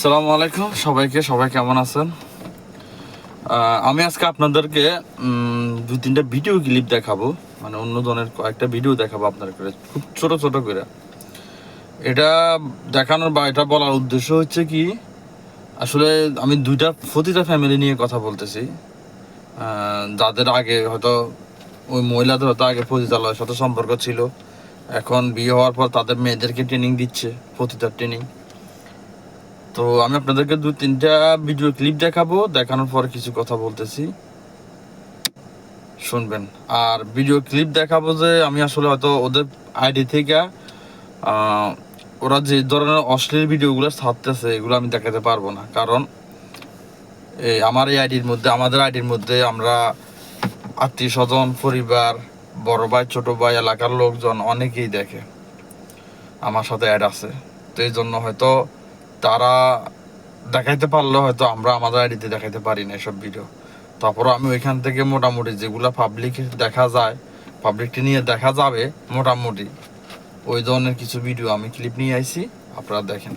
আসসালামু আলাইকুম সবাইকে, সবাই কেমন আছেন? আমি আজকে আপনাদেরকে দুই তিনটা ভিডিও ক্লিপ দেখাবো। মানে অন্য ধরনের কয়েকটা ভিডিও দেখাবো আপনাদের করে, খুব ছোট ছোট করে। এটা দেখানোর বা এটা বলার উদ্দেশ্য হচ্ছে কি, আসলে আমি দুইটা, প্রতিটা ফ্যামিলি নিয়ে কথা বলতেছি। যাদের আগে হয়তো ওই মহিলাদের হয়তো আগে পতিতালয়ের সাথে সম্পর্ক ছিল। এখন বিয়ে হওয়ার পর তাদের মেয়েদেরকে ট্রেনিং দিচ্ছে পতিতার ট্রেনিং তো আমি আপনাদেরকে দু তিনটা ভিডিও ক্লিপ দেখাবো, দেখানোর পর কিছু কথা বলতেছি। শুনবেন। আর ভিডিও ক্লিপ দেখাবো যে আমি আসলে হয়তো ওদের আইডি থেকে ওরা যে ধরনের অশ্লীল ভিডিওগুলো ছাড়তেছে, এগুলো আমি দেখাতে পারব না। কারণ, এই আমার এই আইডির মধ্যে, আমাদের আইডির মধ্যে আমরা আত্মীয় স্বজন, পরিবার, বড় ভাই, ছোট ভাই, এলাকার লোকজন অনেকেই দেখে। আমার সাথে অ্যাড আছে। তো এই জন্য হয়তো তারা দেখাইতে পারলে হয়তো আমরা আমাদের আইডিতে দেখাইতে পারি না এসব ভিডিও তারপরও আমি ওইখান থেকে মোটামুটি যেগুলো পাবলিক দেখা যায় পাবলিকটি নিয়ে দেখা যাবে মোটামুটি। ওই ধরনের কিছু ভিডিও আমি ক্লিপ নিয়ে আইছি, আপনারা দেখেন।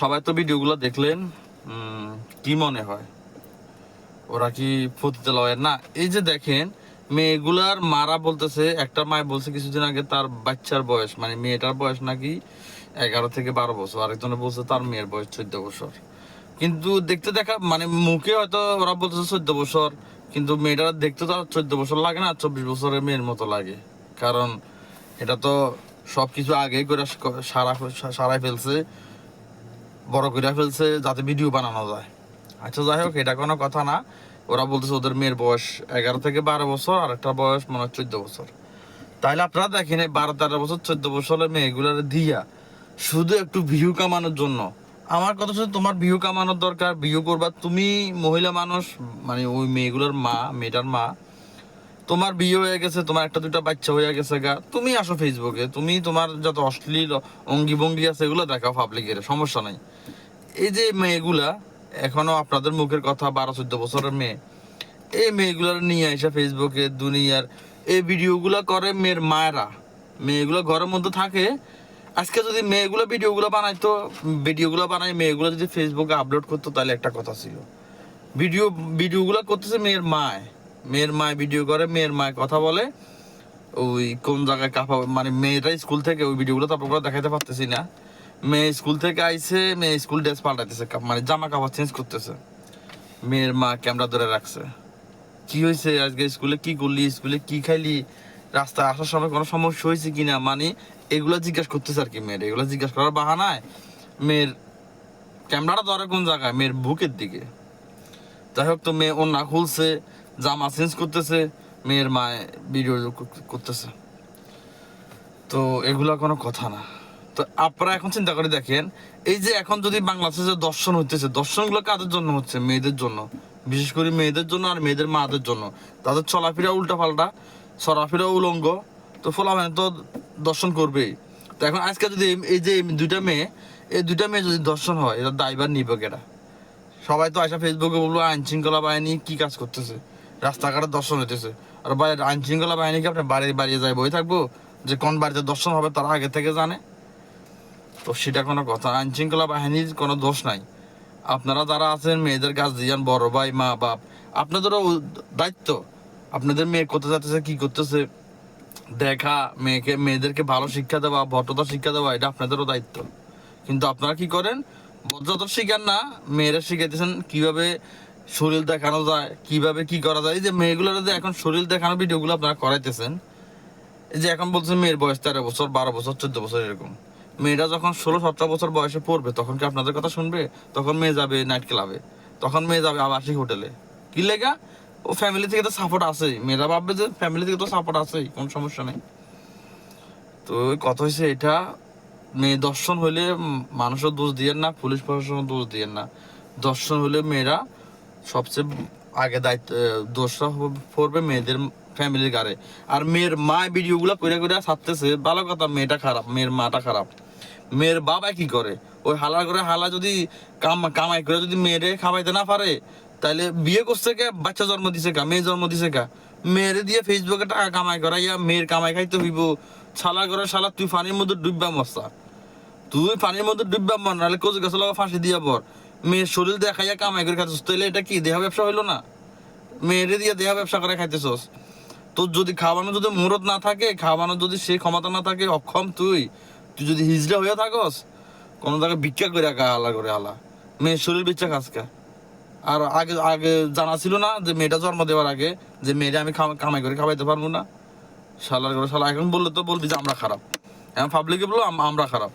সবাই তো ভিডিওগুলো দেখলেন। কি মনে হয়? ওরা কি পতিতালয়ের না, এই যে দেখেন, মেয়েগুলার মারা বলতেছে, একটা মায় বলছে কিছুদিন আগে তার বাচ্চার বয়স মানে মেয়েটার বয়স নাকি এগারো থেকে বারো বছর, আরেকজনে বলছে তার মেয়ের বয়স চোদ্দ বছর। কিন্তু দেখতে দেখা মানে মুখে হয়তো ওরা বলতেছে চোদ্দ বছর, কিন্তু মেয়েটার দেখতে তো চোদ্দ বছর লাগে না চব্বিশ বছরের মেয়ের মতো লাগে। কারণ এটা তো সবকিছু আগেই করে সারা সারাই ফেলছে, বড় করে ফেলছে যাতে ভিডিও বানানো যায়। আচ্ছা যাই হোক, এটা কোনো কথা না। ওরা বলতেছে ওদের মেয়ের বয়স এগারো থেকে বারো বছর, আর একটা বয়স মনে হয় চোদ্দ বছর। তাহলে আপনারা দেখেন, এই বারো তেরো বছর, চোদ্দ বছরের মেয়েগুলোর দিয়া শুধু একটু ভিউ কামানোর জন্য। আমার কথা শুধু তোমার ভিউ কামানোর দরকার ভিউ করবা। তুমি মহিলা মানুষ মানে ওই মেয়েগুলোর মা, মেয়েটার মা তোমার বিয়ে হয়ে গেছে, তোমার একটা দুটা বাচ্চা হয়ে গেছে গা। তুমি আসো ফেসবুকে তুমি তোমার যত অশ্লীল অঙ্গি ভঙ্গি আছে, এগুলো দেখাও পাবলিকের সমস্যা নাই। এই যে মেয়েগুলা, এখনও আপনাদের মুখের কথা, বারো, চোদ্দ বছরের মেয়ে, এই মেয়েগুলার নিয়ে আসা ফেসবুকে দুনিয়ার এই ভিডিওগুলা করে মেয়ের মায়েরা। মেয়েগুলো ঘরের মধ্যে থাকে। আজকে যদি মেয়েগুলো ভিডিওগুলো বানাইতো, ভিডিওগুলো বানাই মেয়েগুলো যদি ফেসবুকে আপলোড করতো, তাহলে একটা কথা ছিল। ভিডিও, ভিডিওগুলো করতেছে মেয়ের মায়। মেয়ের মায় ভিডিও করে, মেয়ের মায় কথা বলে। ওই কোন জায়গায় কাপা মানে মেয়েরা স্কুল থেকে ওই ভিডিওগুলো তারপর করে দেখাতে পারতেছি না। মেয়ে স্কুল থেকে আইছে, মেয়ে স্কুল ড্রেস পাল্টাইতেছে মানে জামা কাপড় চেঞ্জ করতেছে। মেয়ের মা ক্যামেরা ধরে রাখছে। কি হয়েছে আজকে স্কুলে? কি করলি? স্কুলে কি খাইলি? রাস্তায় আসার সময় কোনো সমস্যা হয়েছে কিনা? মানে এগুলো জিজ্ঞাসা করতেছে আর কি মেয়ের। এগুলো জিজ্ঞাসা করার বাহানায় মেয়ের ক্যামেরাটা ধরে কোন জায়গায়? মেয়ের বুকের দিকে। যাই হোক তো মেয়ে ওর না খুলছে। জামা চেঞ্জ করতেছে, মেয়ের মা ভিডিও করতেছে। তো এগুলা কোনো কথা না। তো আপনারা এখন চিন্তা করে দেখেন, এই যে এখন যদি বাংলাদেশে যে দর্শন হইতেছে, দর্শনগুলো কাদের জন্য হচ্ছে? মেয়েদের জন্য। বিশেষ করে মেয়েদের জন্য আর মেয়েদের মাদের জন্য। তাদের চলাফেরা উল্টা পাল্টা চলাফেরা উলঙ্গ, তো ফলাফল তো দর্শন করবেই। তো এখন আজকে যদি এই- এই যে দুইটা মেয়ে, এই দুইটা মেয়ে যদি দর্শন হয় এটা দায়বার নিবে কেটা সবাই তো আসা ফেসবুকে বলব আইন শৃঙ্খলা বাহিনী কি কাজ করতেছে? রাস্তাঘাটে দর্শন হইতেছে। আর ভাই আইন শৃঙ্খলা বাহিনী কি আপনার বাড়ি বাড়িয়ে যায় বই থাকব, যে কোন বাড়িতে দর্শন হবে তারা আগে থেকে জানে। তো সেটা কোনো কথা আইন শৃঙ্খলা বাহিনীর কোনো দোষ নাই। আপনারা যারা আছেন, মেয়েদের কাজ দিয়ান বড় ভাই, মা, বাপ, আপনাদেরও দায়িত্ব। আপনাদের মেয়ে কোথায় যাচ্ছে কি করতেছে, দেখা, মেয়েকে, মেয়েদেরকে ভালো শিক্ষা দেওয়া, ভদ্রতা শিক্ষা দেওয়া, এটা আপনাদেরও দায়িত্ব। কিন্তু আপনারা কি করেন? ভদ্রতা শিখান না, মেয়েরা শিখাইতেছেন কীভাবে শরীর দেখানো যায়, কীভাবে কি করা যায়? এই যে মেয়েগুলোর যে এখন শরীর দেখানো ভিডিওগুলো আপনারা করাইতেছেন, এই যে এখন বলছে মেয়ের বয়স তেরো বছর, বারো বছর, চোদ্দ বছর এরকম। মেয়েরা যখন ষোলো, সতেরো বছর বয়সে পড়বে, তখন কি আপনাদের কথা শুনবে? তখন মেয়ে যাবে নাইট ক্লাবে তখন মেয়ে যাবে আবাসিক হোটেলে কি লেগা? ও ফ্যামিলি থেকে তো সাপোর্ট আছেই। মেয়েরা ভাববে যে ফ্যামিলি থেকে তো সাপোর্ট আছেই, কোনো সমস্যা নেই। তো কথা হয়েছে এটা, মেয়ে দর্শন হলে মানুষের দোষ দিয়েন না, পুলিশ প্রশাসনের দোষ দিয়েন না। দর্শন হলে মেয়েরা সবচেয়ে আগে দায়িত্ব দোষটা পড়বে মেয়েদের ফ্যামিলির গাড়ে আর মেয়ের মা ভিডিওগুলো করে করে ছাড়তেছে, ভালো কথা, মেয়েটা খারাপ, মেয়ের মাটা খারাপ। মেয়ের বাবা কি করে? ওই হালা করে হালা যদি কাম কামাই করে যদি মেয়েরে খাওয়াইতে না পারে তাহলে বিয়ে করছে কে? বাচ্চা জন্ম দিছে কা? মেয়ে জন্ম দিছে কা? মেয়েরে দিয়ে ফেসবুকে টাকা কামাই করা ইয়া মেয়ের কামাই খাইতে হইব। শালা করে শালা, তুই পানির মধ্যে ডুববা মশা তুই পানির মধ্যে ডুববা মর, নাহলে কচু গাছ লাগা ফাঁসি দিয়া পর মেয়ের শরীর দেখাইয়া কামাই করে খাইতেছ তাহলে এটা কি? দেহ ব্যবসা হইল না? মেয়েরে দিয়ে দেহ ব্যবসা করে খাইতেছস। তোর যদি খাওয়ানো যদি মুরত না থাকে, খাওয়ানো যদি সে ক্ষমতা না থাকে, অক্ষম তুই। তুই যদি হিজড়া হয়ে থাকস, কোনো জায়গায় ভিক্ষা করে খা আলা করে আলা মেয়ের শরীর বিচ্ছা খাসকা আর আগে আগে জানা ছিল না যে মেয়েটা জন্ম দেওয়ার আগে যে মেয়েটা আমি কামাই করে খাওয়াইতে পারব না। শালার করে শালা, এখন বললে তো বলবি যে আমরা খারাপ। এখন পাবলিকে বলল আমরা খারাপ।